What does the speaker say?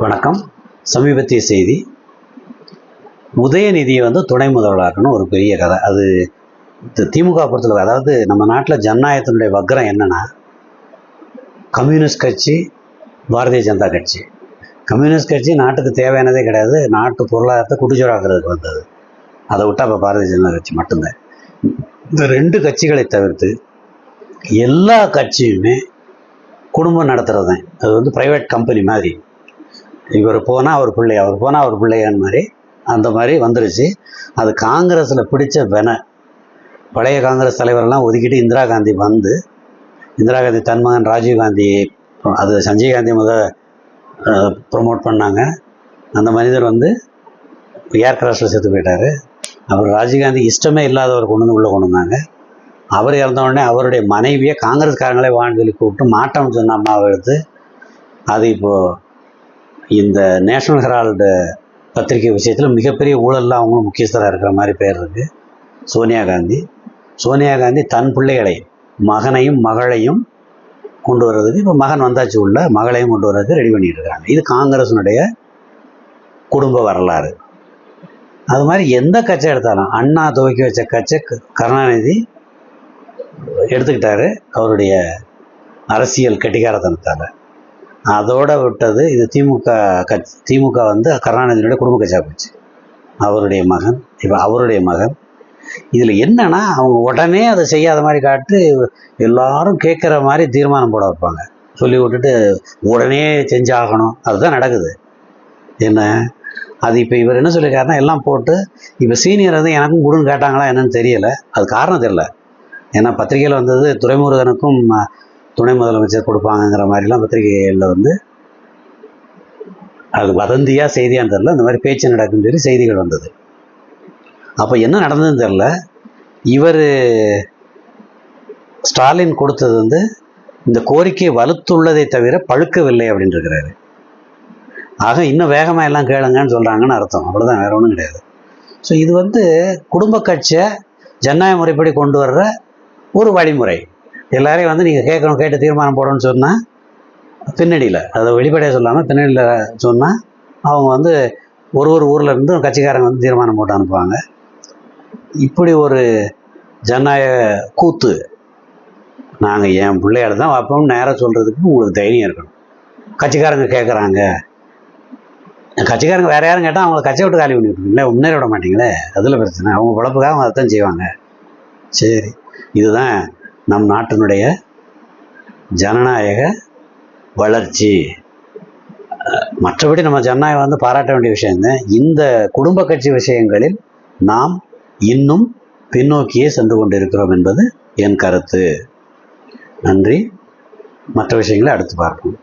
வணக்கம். சமீபத்திய செய்தி. உதயநிதியை வந்து துணை முதல்வராக்கணும் ஒரு பெரிய கதை. அது திமுக பொறுத்தளவு அதாவது நம்ம நாட்டில் ஜனநாயகத்தினுடைய வக்ரம் என்னென்னா கம்யூனிஸ்ட் கட்சி பாரதிய ஜனதா கட்சி. கம்யூனிஸ்ட் கட்சி நாட்டுக்கு தேவையானதே கிடையாது நாட்டு பொருளாதாரத்தை குடிச்சோராக்கிறதுக்கு வந்தது. அதை விட்டால் இப்போ பாரதிய ஜனதா கட்சி மட்டும்தான். இந்த ரெண்டு கட்சிகளை தவிர்த்து எல்லா கட்சியுமே குடும்பம் நடத்துகிறது தான் அது வந்து ப்ரைவேட் கம்பெனி மாதிரி. இவர் போனால் அவர் பிள்ளை அவர் போனால் அவர் பிள்ளையான்னு மாதிரி அந்த மாதிரி வந்துருச்சு. அது காங்கிரஸில் பிடிச்ச வென பழைய காங்கிரஸ் தலைவரெல்லாம் ஒதுக்கிட்டு இந்திரா காந்தி வந்து இந்திரா காந்தி தன் மகன் ராஜீவ் காந்தி அது சஞ்சய் காந்தி முத ப்ரொமோட் பண்ணாங்க. அந்த மனிதர் வந்து ஏர் கிராஷில் செத்து போயிட்டார். அப்புறம் ராஜீவ்காந்தி இஷ்டமே இல்லாதவர் கொண்டு வந்து உள்ளே கொண்டு வந்தாங்க. அவர் இறந்த உடனே அவருடைய மனைவியை காங்கிரஸ்காரங்களே வான்வெளி கூப்பிட்டு மாட்டம் சொன்ன அம்மாவை எடுத்து அது இப்போது இந்த நேஷனல் ஹெரால்டு பத்திரிகை விஷயத்தில் மிகப்பெரிய ஊழலில் அவங்களும் முக்கியஸ்தராக இருக்கிற மாதிரி பேர் இருக்குது சோனியா காந்தி. சோனியா காந்தி தன் பிள்ளைகளை மகனையும் மகளையும் கொண்டு வர்றதுக்கு இப்போ மகன் வந்தாச்சு உள்ள மகளையும் கொண்டு வர்றதுக்கு ரெடி பண்ணிட்டு இருக்காங்க. இது காங்கிரஸினுடைய குடும்ப வரலாறு. அது மாதிரி எந்த கட்சை எடுத்தாலும் அண்ணா துவக்கி வச்ச கட்சை கருணாநிதி எடுத்துக்கிட்டாரு. அவருடைய அரசியல் கட்டிகாரத்தனத்தால் அதோட விட்டது இது திமுக கட்சி. திமுக வந்து கருணாநிதியினுடைய குடும்ப கட்சியாக போச்சு. அவருடைய மகன் இப்போ அவருடைய மகன். இதில் என்னன்னா அவங்க உடனே அதை செய்யாத மாதிரி காட்டு எல்லாரும் கேட்குற மாதிரி தீர்மானம் போட வைப்பாங்க. சொல்லி விட்டுட்டு உடனே செஞ்சாகணும் அதுதான் நடக்குது. என்ன? அது இப்போ இவர் என்ன சொல்லியிருக்காருன்னா எல்லாம் போட்டு இப்போ சீனியர் வந்து எனக்கும் கொடுன்னு கேட்டாங்களா என்னன்னு தெரியலை. அது காரணம் தெரியல. ஏன்னா பத்திரிகையில் வந்தது துரைமுருகனுக்கும் துணை முதலமைச்சர் கொடுப்பாங்கங்கிற மாதிரிலாம் பத்திரிகைகளில் வந்து அது வதந்தியாக செய்தியான்னு தெரில இந்த மாதிரி பேச்சு நடக்குன்னு சொல்லி செய்திகள் வந்தது. அப்போ என்ன நடந்ததுன்னு தெரில இவர் ஸ்டாலின் கொடுத்தது வந்து இந்த கோரிக்கை வலுத்துள்ளதை தவிர பழுக்கவில்லை அப்படின்னு இருக்கிறாரு. ஆக இன்னும் வேகமாக எல்லாம் கேளுங்கன்னு சொல்கிறாங்கன்னு அர்த்தம். அவ்வளோதான் வேற ஒன்றும் கிடையாது. ஸோ இது வந்து குடும்ப கட்சியை ஜனநாயக முறைப்படி கொண்டு வர்ற ஒரு வழிமுறை. எல்லாரையும் வந்து நீங்கள் கேட்கணும் கேட்டு தீர்மானம் போடணும்னு சொன்னால் பின்னணியில் அதை வெளிப்படையாக சொல்லாமல் பின்னணியில் சொன்னால் அவங்க வந்து ஒரு ஒரு ஊரில் இருந்தும் கட்சிக்காரங்க வந்து தீர்மானம் போட்டு அனுப்புவாங்க. இப்படி ஒரு ஜனநாயக கூத்து நாங்கள் என் பிள்ளையால தான் வைப்போம்னு நேராக சொல்கிறதுக்கு உங்களுக்கு தைரியம் இருக்கணும். கட்சிக்காரங்க கேட்குறாங்க கட்சிக்காரங்க வேறு யாரும் கேட்டால் அவங்கள கட்சியை விட்டு காலி பண்ணி விட்டுருங்களே முன்னேற விட மாட்டீங்களே அதில் பிரச்சனை. அவங்க பொழப்புக்காக அவங்க அதைத்தான் செய்வாங்க. சரி இதுதான் நம் நாட்டினுடைய ஜனநாயக வளர்ச்சி. மற்றபடி நம்ம ஜனநாயகம் வந்து பாராட்ட வேண்டிய விஷயம்தான் இந்த குடும்ப கட்சி விஷயங்களில் நாம் இன்னும் பின்னோக்கியே சென்று கொண்டிருக்கிறோம் என்பது என் கருத்து. நன்றி. மற்ற விஷயங்களை அடுத்து பார்ப்போம்.